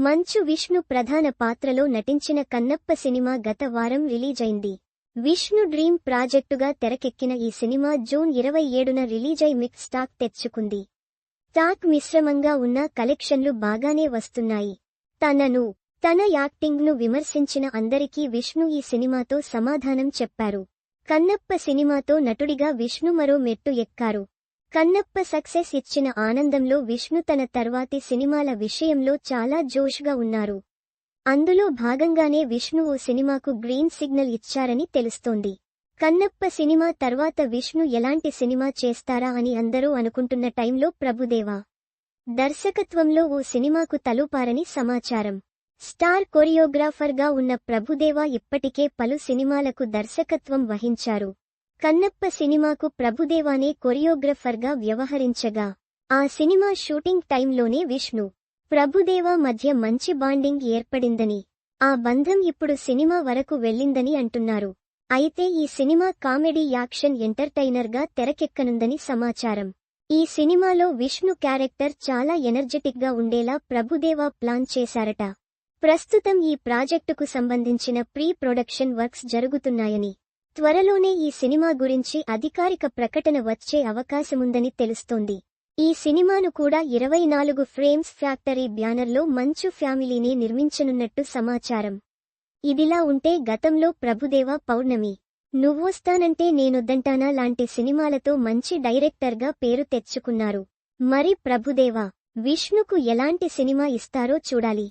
మంచు విష్ణు ప్రధాన పాత్రలో నటించిన కన్నప్ప సినిమా గత వారం రిలీజైంది. విష్ణు డ్రీమ్ ప్రాజెక్టుగా తెరకెక్కిన ఈ సినిమా జూన్ ఇరవై ఏడున రిలీజై మిక్స్ టాక్ తెచ్చుకుంది. టాక్ మిశ్రమంగా ఉన్న కలెక్షన్లు బాగానే వస్తున్నాయి. తనను తన యాక్టింగ్ను విమర్శించిన అందరికీ విష్ణు ఈ సినిమాతో సమాధానం చెప్పారు. కన్నప్ప సినిమాతో నటుడిగా విష్ణు మరో మెట్టు ఎక్కారు. కన్నప్ప సక్సెస్ ఇచ్చిన ఆనందంలో విష్ణు తన తర్వాతి సినిమాల విషయంలో చాలా జోష్గా ఉన్నారు. అందులో భాగంగానే విష్ణు ఓ సినిమాకు గ్రీన్ సిగ్నల్ ఇచ్చారని తెలుస్తోంది. కన్నప్ప సినిమా తర్వాత విష్ణు ఎలాంటి సినిమా చేస్తారా అని అందరూ అనుకుంటున్న టైంలో ప్రభుదేవా దర్శకత్వంలో ఓ సినిమాకు తలూపారని సమాచారం. స్టార్ కొరియోగ్రాఫర్గా ఉన్న ప్రభుదేవా ఇప్పటికే పలు సినిమాలకు దర్శకత్వం వహించారు. కన్నప్ప సినిమాకు ప్రభుదేవానే కొరియోగ్రఫర్గా వ్యవహరించగా ఆ సినిమా షూటింగ్ టైంలోనే విష్ణు ప్రభుదేవా మధ్య మంచి బాండింగ్ ఏర్పడిందని ఆ బంధం ఇప్పుడు సినిమా వరకు వెళ్ళిందని అంటున్నారు. అయితే ఈ సినిమా కామెడీ యాక్షన్ ఎంటర్టైనర్గా తెరకెక్కనుందని సమాచారం. ఈ సినిమాలో విష్ణు క్యారెక్టర్ చాలా ఎనర్జెటిక్గా ఉండేలా ప్రభుదేవా ప్లాన్ చేశారట. ప్రస్తుతం ఈ ప్రాజెక్టుకు సంబంధించిన ప్రీ ప్రొడక్షన్ వర్క్స్ జరుగుతున్నాయని త్వరలోనే ఈ సినిమా గురించి అధికారిక ప్రకటన వచ్చే అవకాశముందని తెలుస్తోంది. ఈ సినిమాను కూడా ఇరవై నాలుగు ఫ్రేమ్స్ ఫ్యాక్టరీ బ్యానర్లో మంచు ఫ్యామిలీని నిర్మించనున్నట్టు సమాచారం. ఇదిలా ఉంటే గతంలో ప్రభుదేవా పౌర్ణమి. నువ్వొస్తానంటే నేనొద్దంటానా లాంటి సినిమాలతో మంచి డైరెక్టర్గా పేరు తెచ్చుకున్నారు. మరి ప్రభుదేవా విష్ణుకు ఎలాంటి సినిమా ఇస్తారో చూడాలి.